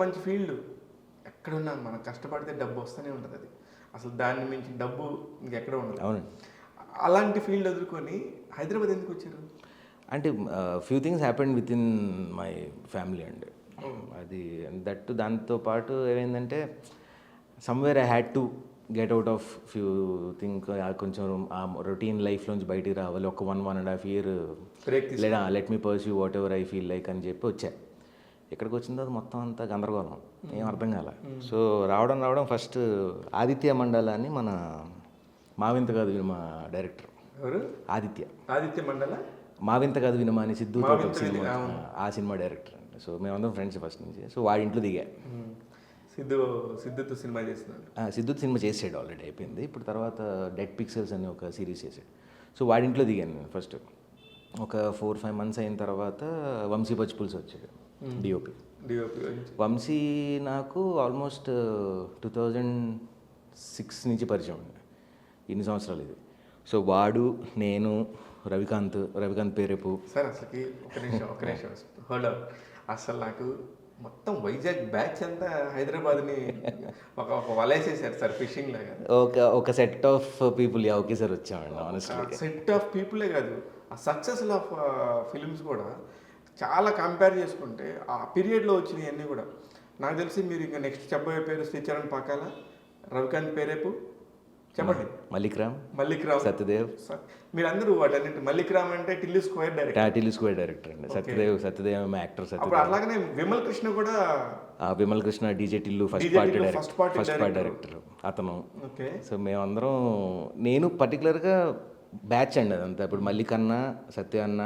మంచి ఫీల్డ్. ఎక్కడున్నా మనం కష్టపడితే డబ్బు వస్తూనే ఉంటుంది అది. అసలు దాన్ని మించి డబ్బు ఇంకెక్కడ ఉండదు. అవునండి. అలాంటి ఫీల్డ్ వదులుకొని హైదరాబాద్ ఎందుకు వచ్చారు? అంటే few things happened with in my family అండి. అది దట్ దాంతో పాటు ఏమైందంటే somewhere I had to get out of few think కొంచెం ఆ రొటీన్ లైఫ్లోంచి బయటికి రావాలి. ఒక one one and half year break లేదా let me pursue whatever I feel like అని చెప్పి వచ్చా. ఇక్కడికి వచ్చిన తర్వాత మొత్తం అంతా గందరగోళం. ఏం అర్థం కాల. సో రావడం రావడం ఫస్ట్ ఆదిత్య మండల అని మన మావింత కాదు మా డైరెక్టర్. ఎవరు? ఆదిత్య. ఆదిత్య మండల? మావింత కాదు వినమా అని సిద్ధు సినిమా. ఆ సినిమా డైరెక్టర్ అండి సో మేమందరం ఫ్రెండ్స్ ఫస్ట్ నుంచి. సో వాడి ఇంట్లో దిగా. సిద్ధు సిద్ధుతో సినిమా చేస్తున్నాడు. ఆ, సిద్ధు సినిమా చేసాడు ఆల్రెడీ అయిపోయింది. ఇప్పుడు తర్వాత డెడ్ పిక్సెల్స్ అని ఒక సిరీస్ చేసాడు. సో వాడి ఇంట్లో దిగాను నేను ఫస్ట్. ఒక ఫోర్ ఫైవ్ మంత్స్ అయిన తర్వాత వంశీ పచ్చిపుల్స్ వచ్చాడు. డిఓపి వంశీ నాకు ఆల్మోస్ట్ టూ థౌజండ్ సిక్స్ నుంచి పరిచయం అండి. ఇన్ని సంవత్సరాలు ఇది. సో వాడు నేను రవికాంత్ రవికాంత్ పేరేపు సార్ అసలుకి ఒక నిమిషం ఒక నిమిషం. హోల్డ్ అసలు నాకు మొత్తం వైజాగ్ బ్యాచ్ అంతా హైదరాబాద్ని ఒక ఒక వలేసేసారు సార్ ఫిషింగ్ లాగా. ఒక ఒక సెట్ ఆఫ్ పీపుల్ యా ఒకేసారి వచ్చామండి ఆనెస్ట్లీ సెట్ ఆఫ్ పీపులే కాదు. ఆ సక్సెస్ ఆఫ్ ఫిలిమ్స్ కూడా చాలా కంపేర్ చేసుకుంటే ఆ పీరియడ్లో వచ్చినాయి అన్నీ కూడా. నాకు తెలిసి మీరు ఇంకా నెక్స్ట్ చెప్పబోయే పేరు శ్రీచరణ్ పాకాల రవికాంత్ పేరేపు? చెప్పండి. మలిక్ రామ్ మల్లిక్ రామ్ సత్యదేవ్. సార్ మీరందరూ వాటన్నింటి మల్లిక్ రామ్ అంటే టిల్లు స్క్వేర్ డైరెక్టర్. టాటిల్ స్క్వేర్ డైరెక్టర్ అండి. సత్యదేవ్ సత్యదేవ్ యాక్టర్ సత్యదేవ్. అలాగనే విమల్ కృష్ణ కూడా Vimal Krishna DJ Tillu first part Tillu first part. Director అతను. ఓకే. సో మేమందరం నేను పర్టికులర్గా బ్యాచ్ అండి అదంతా. ఇప్పుడు మల్లికన్న సత్య అన్న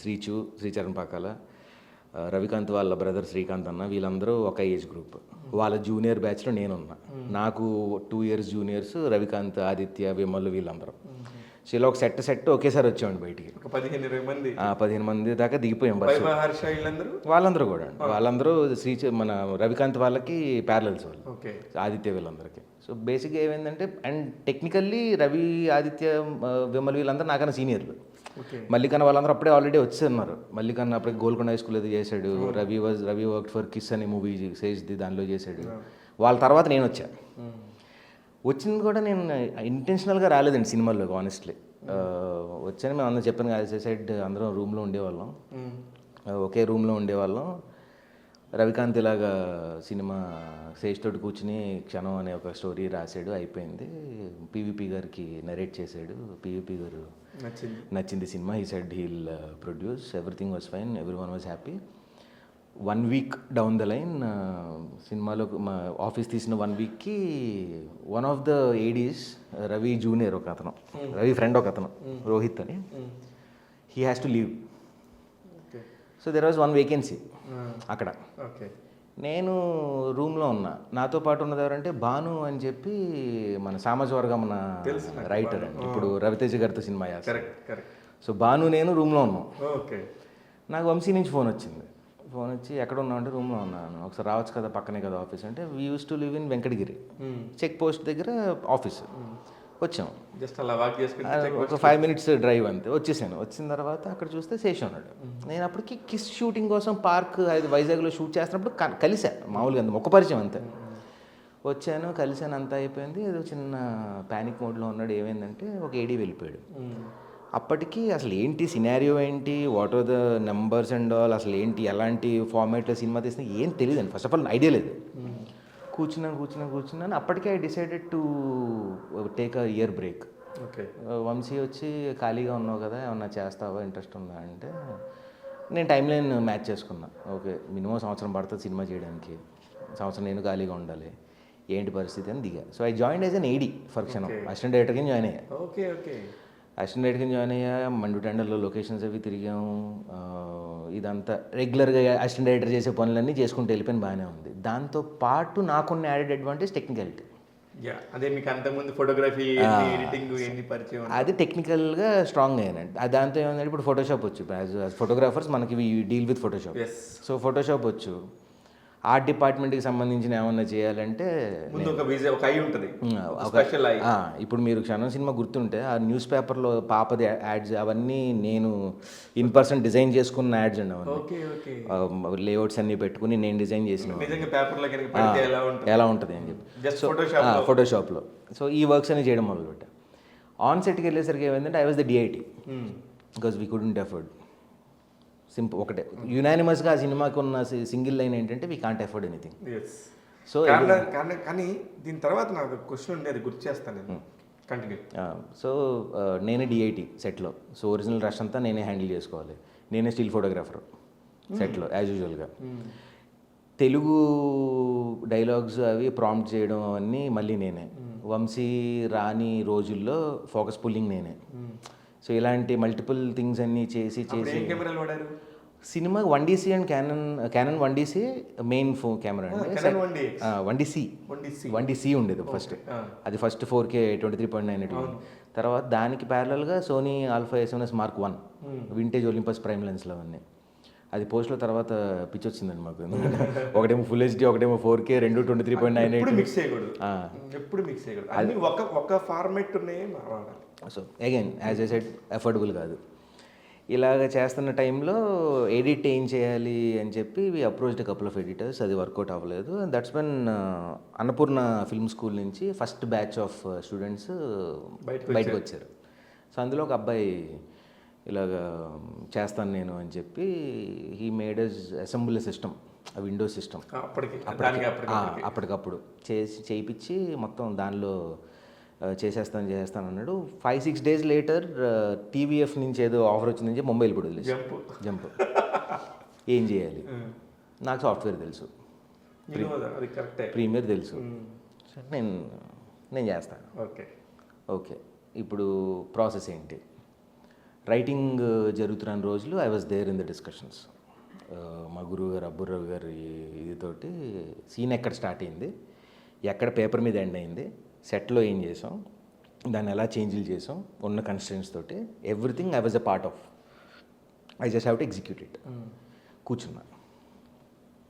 శ్రీచు శ్రీచరణ్ పాకాల రవికాంత్ వాళ్ళ బ్రదర్ శ్రీకాంత్ అన్న వీళ్ళందరూ ఒక ఏజ్ గ్రూప్. వాళ్ళ జూనియర్ బ్యాచ్లో నేనున్నా. నాకు two years juniors Ravikanth Aditya Vimal వీళ్ళందరూ. సో ఇలా ఒక సెట్ సెట్ ఒకేసారి వచ్చామండి బయటికి. పదిహేను ఇరవై మంది. పదిహేను మంది దాకా దిగిపోయాం బస్సు. వీళ్ళందరూ? కూడా అండి. వాళ్ళందరూ శ్రీ మన రవికాంత్ వాళ్ళకి ప్యారలల్స్ వాళ్ళు. ఆదిత్య వీళ్ళందరికీ. సో బేసిక్గా ఏమైందంటే అండ్ టెక్నికల్లీ రవి ఆదిత్య విమల్ వీళ్ళందరూ నాకన్నా సీనియర్లు మల్లికన్న వాళ్ళందరూ అప్పుడే ఆల్రెడీ వచ్చేస్తున్నారు మల్లికన్న అప్పుడే గోల్కొండ హై స్కూల్ ఏదో చేశాడు. Ravi was Ravi work for Kiss అనే మూవీ సేజ్ది దానిలో చేశాడు. వాళ్ళ తర్వాత నేను వచ్చా. వచ్చింది కూడా నేను ఇంటెన్షనల్గా రాలేదండి సినిమాల్లోకి ఆనెస్ట్లీ వచ్చాను మేము అందరం చెప్పాను కదా సైడ్ అందరం రూమ్లో ఉండేవాళ్ళం. ఒకే రూమ్లో ఉండేవాళ్ళం. రవికాంత్ ఇలాగా సినిమా తోటి కూర్చుని క్షణం అనే ఒక స్టోరీ రాశాడు అయిపోయింది. పీవీపీ గారికి నరేట్ చేశాడు. పీవీపీ గారు నచ్చింది. నచ్చింది cinema. He said he'll produce everything was fine everyone was happy one week down the line సినిమాలో మా ఆఫీస్ తీసిన వన్ వీక్కి one of the ADs Ravi junior ఒక అతను రవి ఫ్రెండ్ ఒక అతను రోహిత్ అని. He has to leave so there was one vacancy అక్కడ. ఓకే నేను రూమ్లో ఉన్నా. నాతో పాటు ఉన్నది ఎవరంటే భాను అని చెప్పి మన సామాజిక వర్గం మన రైటర్ అండి. ఇప్పుడు రవితేజ గారితో సినిమా సో భాను నేను రూమ్లో ఉన్నాం. ఓకే నాకు వంశీ నుంచి ఫోన్ వచ్చింది. ఫోన్ వచ్చి ఎక్కడ ఉన్నావు? అంటే రూమ్లో ఉన్నాను. ఒకసారి రావచ్చు కదా పక్కనే కదా ఆఫీస్ అంటే we use to live in Venkatagiri check post దగ్గర ఆఫీస్. వచ్చాం. జస్ట్ అలా వాక్ చేసుకుంటే ఒక ఫైవ్ మినిట్స్ డ్రైవ్ అంతే వచ్చేసాను. వచ్చిన తర్వాత అక్కడ చూస్తే శేషం ఉన్నాడు. నేను అప్పటికి కిస్ షూటింగ్ కోసం పార్క్ అది వైజాగ్లో షూట్ చేస్తున్నప్పుడు క- కలిసా మామూలుగా అంతే ఒక పరిచయం అంతే. వచ్చాను కలిసాను అంతా అయిపోయింది. ఏదో చిన్న ప్యానిక్ మోడ్లో ఉన్నాడు ఏమైందంటే ఒక ఏడీ వెళ్ళిపోయాడు. అప్పటికి అసలు ఏంటి సినారియో ఏంటి what are the numbers and all అసలు ఏంటి ఎలాంటి ఫార్మాట్లో సినిమా తీసినా ఏం తెలియదండి ఫస్ట్ ఆఫ్ ఆల్ ఐడియా లేదు. కూర్చున్నాను కూర్చున్నాను కూర్చున్నాను అప్పటికే I decided to take a year break. Okay. Vamsi వచ్చి ఖాళీగా ఉన్నావు కదా ఏమన్నా చేస్తావా? ఇంట్రెస్ట్ ఉందా? అంటే నేను టైం లైన్ మ్యాచ్ చేసుకున్నా. ఓకే మినిమం సంవత్సరం పడుతుంది సినిమా చేయడానికి. సంవత్సరం నేను ఖాళీగా ఉండాలి. ఏంటి పరిస్థితి అని దిగా. So I join as an AD for క్షణం. అసిస్టెంట్ డైరెక్టర్ కింద జాయిన్ అయ్యా. Okay okay. అసిస్టెంట్ కింద జాయిన్ అయ్యా మండు టెండర్లో లొకేషన్స్ అవి తిరిగాము ఇదంతా రెగ్యులర్గా అసిస్టెంట్ డైరెక్టర్ చేసే పనులన్నీ చేసుకుంటూ వెళ్ళిపోయిన బాగానే ఉంది. దాంతో పాటు నాకున్న యాడెడ్ అడ్వాంటేజ్ టెక్నికాలిటీ అదే మీకు అంతకుముందు ఫోటోగ్రఫీ ఎడిటింగ్ ఏంటి పరిచయం అది టెక్నికల్గా స్ట్రాంగ్ అయ్యానండి అది దాంతో ఏమంటే ఇప్పుడు ఫోటోషాప్ వచ్చు. యాజ్ ఫోటోగ్రాఫర్స్ మనకి deal with Photoshop so Photoshop వచ్చు. ఆర్ట్ డిపార్ట్మెంట్కి సంబంధించిన ఏమన్నా చేయాలంటే ఒక ఒక ఐ ఉంటుంది. ఇప్పుడు మీరు క్షణం సినిమా గుర్తుంటే ఆ న్యూస్ పేపర్లో పాపది యాడ్స్ అవన్నీ నేను ఇన్ పర్సన్ డిజైన్ చేసుకున్న యాడ్స్ అండి అవన్నీ లేఅవుట్స్ అన్ని పెట్టుకుని నేను డిజైన్ చేసిన ఎలా ఉంటుంది? ఎలా ఉంటుంది అని చెప్పి. ఫోటోషాప్లో సో ఈ వర్క్స్ అన్ని చేయడం మొదలుపెట్టా. ఆన్ సెట్కి వెళ్ళేసరికి ఏమైందంటే I was the DIT because we couldn't afford simple ఒకటే. యునానిమస్గా ఆ సినిమాకి ఉన్న సింగిల్ లైన్ ఏంటంటే we can't afford anything so కానీ దీని తర్వాత నాకు క్వశ్చన్ ఉండేది గుర్తు చేస్తాను నేను. కంటిన్యూ సో నేనే డిఐటి సెట్లో. సో ఒరిజినల్ రష్ అంతా నేనే హ్యాండిల్ చేసుకోవాలి. నేనే స్టిల్ ఫోటోగ్రాఫర్ సెట్లో యాజ్ యూజువల్గా తెలుగు డైలాగ్స్ అవి ప్రాంప్ట్ చేయడం అవన్నీ మళ్ళీ నేనే. వంశీ రాని రోజుల్లో ఫోకస్ పుల్లింగ్ నేనే. సో ఇలాంటి మల్టిపుల్ థింగ్స్ అన్నీ చేసి చేసి cinema one DC and Canon Canon one DC main phone camera అండి. Canon 1D. One DC. One DC. ఉండేది ఫస్ట్. అది first four K twenty three point nine తర్వాత దానికి ప్యారలల్గా Sony Alpha SMS mark one vintage Olympus prime లెన్స్లో అవన్నీ. అది పోస్ట్లో తర్వాత పిచ్ వచ్చిందండి మాకు. ఒకటేమో ఫుల్ హెచ్డి ఒకటేమో ఫోర్ కే రెండు twenty three point nine eight mix చేయకూడదు. ఎప్పుడు మిక్స్ చేయకూడదు. ఒక ఒక ఫార్మేట్ ఉన్నాయే so again as a set affordable కాదు. ఇలాగ చేస్తున్న టైంలో ఎడిట్ ఏం చేయాలి అని చెప్పి we approach couple of editors అది వర్కౌట్ అవ్వలేదు. That's when Annapurna film school నుంచి ఫస్ట్ బ్యాచ్ ఆఫ్ స్టూడెంట్స్ బయటకు వచ్చారు. సో అందులో ఒక అబ్బాయి ఇలాగ చేస్తాను నేను అని చెప్పి he made us assemble system ఆ విండో సిస్టమ్ అప్పటికప్పుడు. చేసి చేయించి మొత్తం దానిలో చేసేస్తాను చేసేస్తాను అన్నాడు. Five six days later TVF నుంచి ఏదో ఆఫర్ వచ్చిందని వెళ్ళిపోయి వదిలేసి జంప్. జంప్. ఏం చేయాలి? నాకు సాఫ్ట్వేర్ తెలుసు. ప్రీమియర్ తెలుసు. నేను నేను చేస్తాను. ఓకే. ఓకే. ఇప్పుడు ప్రాసెస్ ఏంటి? రైటింగ్ జరుగుతున్న రోజులు I was there in the discussions మా గురువు గారు అబ్బుర్రావు గారి ఇదితోటి సీన్ ఎక్కడ స్టార్ట్ అయింది? ఎక్కడ పేపర్ మీద ఎండ్ అయింది? సెట్లో ఏం చేసాం? దాన్ని ఎలా చేంజ్లు చేసాం? ఉన్న కన్స్టెంట్స్ తోటి everything I was a part of I just have to execute it కూర్చున్నా.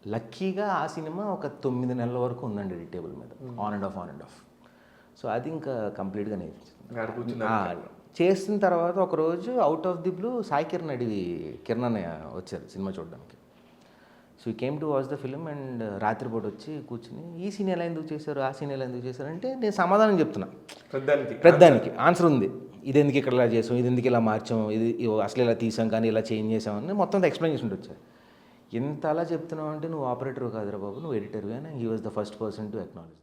లక్కీగా ఆ సినిమా ఒక తొమ్మిది నెలల వరకు ఉందండి టేబుల్ మీద. On and off on and off so అది ఇంకా కంప్లీట్గా నేర్పించింది చేసిన తర్వాత ఒక రోజు out of the blue Sai Kiran Adivi Kiran అన్నయ్య వచ్చారు సినిమా చూడడానికి. So he came to watch the film and రాత్రిపూట వచ్చి కూర్చుని ఈ సీన్ ఎలా ఎందుకు చేశారు? ఆ సీన్ ఎలా ఎందుకు చేశారు? అంటే నేను సమాధానం చెప్తున్నా. పెద్దానికి ప్రతిదానికి ఆన్సర్ ఉంది. ఇది ఎందుకు ఇక్కడ ఇలా చేసాం? ఇది ఎందుకు ఇలా మార్చాం? ఇది అసలు ఇలా తీసాం కానీ ఇలా చేంజ్ చేసాం? అని మొత్తం ఎక్స్ప్లెయిన్ చేసి వచ్చారు ఎంత అలా చెప్తున్నావు అంటే నువ్వు ఆపరేటర్ కాదురా బాబు నువ్వు ఎడిటర్ అని he was the first person to acknowledge